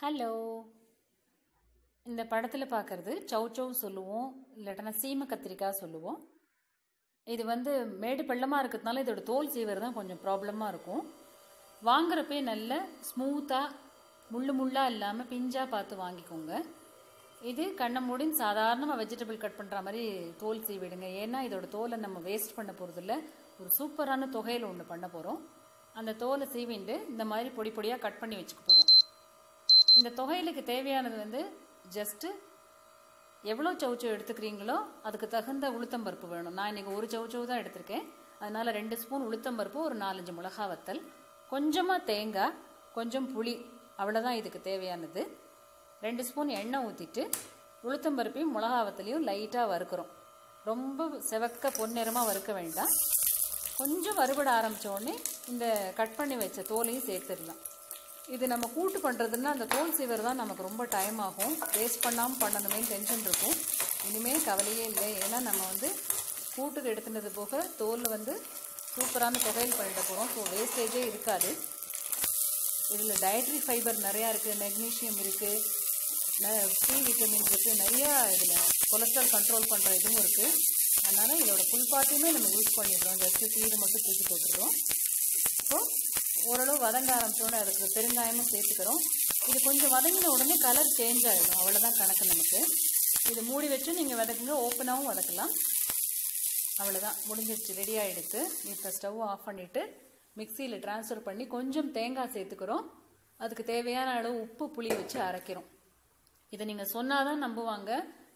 Hello இந்த படத்தில் பார்க்குறது சௌச்சௌ சொல்லுவோம் இல்லாட்டினா சீம கத்திரிக்காய் சொல்லுவோம். இது வந்து மேடு பள்ளமாக இருக்கிறதுனால இதோட தோல் சீவர் தான் கொஞ்சம் ப்ராப்ளமாக இருக்கும். வாங்குறப்பே நல்ல ஸ்மூத்தாக முள்ளு முள்ளாக இல்லாமல் பிஞ்சாக பார்த்து வாங்கிக்கோங்க. இது கண்ணை மூடின்னு சாதாரணமாக வெஜிடபிள் கட் பண்ணுற மாதிரி தோல் சீவிடுங்க. ஏன்னா இதோட தோலை நம்ம வேஸ்ட் பண்ண போகிறதில்ல ஒரு சூப்பரான தொகையில் ஒன்று பண்ண போகிறோம் அந்த தோலை சீவிண்டு இந்த மாதிரி பொடி பொடியாக கட் பண்ணி வச்சுக்க போகிறோம் இந்த தொகையிலுக்கு தேவையானது வந்து ஜஸ்ட்டு எவ்வளோ சவுச்சோ எடுத்துக்கிறீங்களோ அதுக்கு தகுந்த உளுத்தம் பருப்பு வேணும். நான் இன்றைக்கி ஒரு சவுச்சவு தான் எடுத்திருக்கேன். அதனால் ரெண்டு ஸ்பூன் உளுத்தம் பருப்பு ஒரு நாலஞ்சு மிளகா வத்தல் கொஞ்சமாக தேங்காய் கொஞ்சம் புளி அவ்வளோதான் இதுக்கு தேவையானது. ரெண்டு ஸ்பூன் எண்ணெய் ஊற்றிட்டு உளுத்தம் பருப்பையும் மிளகா வத்தலையும் லைட்டாக வறுக்கிறோம். ரொம்ப செவக்க பொன்னிறமாக வறுக்க வேண்டாம். கொஞ்சம் வறுபட ஆரம்பித்த உடனே இந்த கட் பண்ணி வச்ச தோலையும் சேர்த்துடலாம். இது நம்ம கூட்டு பண்ணுறதுன்னா அந்த தோல் சீவர் தான் நமக்கு ரொம்ப டைம் ஆகும். வேஸ்ட் பண்ணாமல் பண்ணணுமே டென்ஷன் இருக்கும். இனிமேல் கவலையே இல்லை. ஏன்னா நம்ம வந்து கூட்டுக்கு எடுத்துனது போக தோல் வந்து சூப்பரான தொகையில் பண்ணிட போகிறோம் ஸோ வேஸ்டேஜே இருக்காது. இதில் டயட்ரி ஃபைபர் நிறையா இருக்குது மெக்னீஷியம் இருக்குது சி விட்டமின் இருக்குது நிறையா இதில் கொலஸ்ட்ரால் கண்ட்ரோல் பண்ணுற இதுவும் இருக்குது அதனால் இதோட ஃபுல் பார்ட்டியுமே நம்ம யூஸ் பண்ணிடுறோம். ஜஸ்ட்டு சீடு மட்டும் தூக்கி போட்டுருவோம். ஸோ ஓரளவு வதங்க ஆரம்பித்தோடனே அதுக்கு பெருங்காயமும் சேர்த்துக்கிறோம். இது கொஞ்சம் வதங்கின உடனே கலர் சேஞ்ச் ஆகிடும் அவ்வளோதான் கணக்கு நமக்கு. இது மூடி வச்சு நீங்கள் வதக்குங்க. ஓப்பனாகவும் வதக்கலாம். அவ்வளோதான் முடிஞ்சிருச்சு. ரெடி ஆகிடுத்து இப்போ ஸ்டவ் ஆஃப் பண்ணிவிட்டு மிக்சியில் ட்ரான்ஸ்ஃபர் பண்ணி கொஞ்சம் தேங்காய் சேர்த்துக்கிறோம். அதுக்கு தேவையான அளவு உப்பு புளி வச்சு அரைக்கிறோம். இதை நீங்கள் சொன்னால் தான் நம்புவாங்க.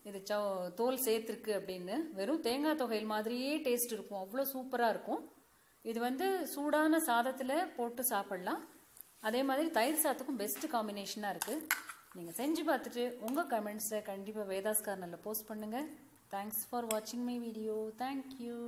இது சோ தோல் சேர்த்துருக்கு அப்படின்னு. வெறும் தேங்காய் தொகையில் மாதிரியே டேஸ்ட் இருக்கும். அவ்வளோ சூப்பராக இருக்கும். இது வந்து சூடான சாதத்தில் போட்டு சாப்பிட்லாம். அதே மாதிரி தயிர் சாதத்துக்கும் பெஸ்ட் காம்பினேஷனாக இருக்குது நீங்கள் செஞ்சு பார்த்துட்டு உங்கள் கமெண்ட்ஸை கண்டிப்பாக வேதாஸ் கார்னரில் போஸ்ட் பண்ணுங்கள் தேங்க்ஸ் ஃபார் வாட்சிங் மை வீடியோ தேங்க்யூ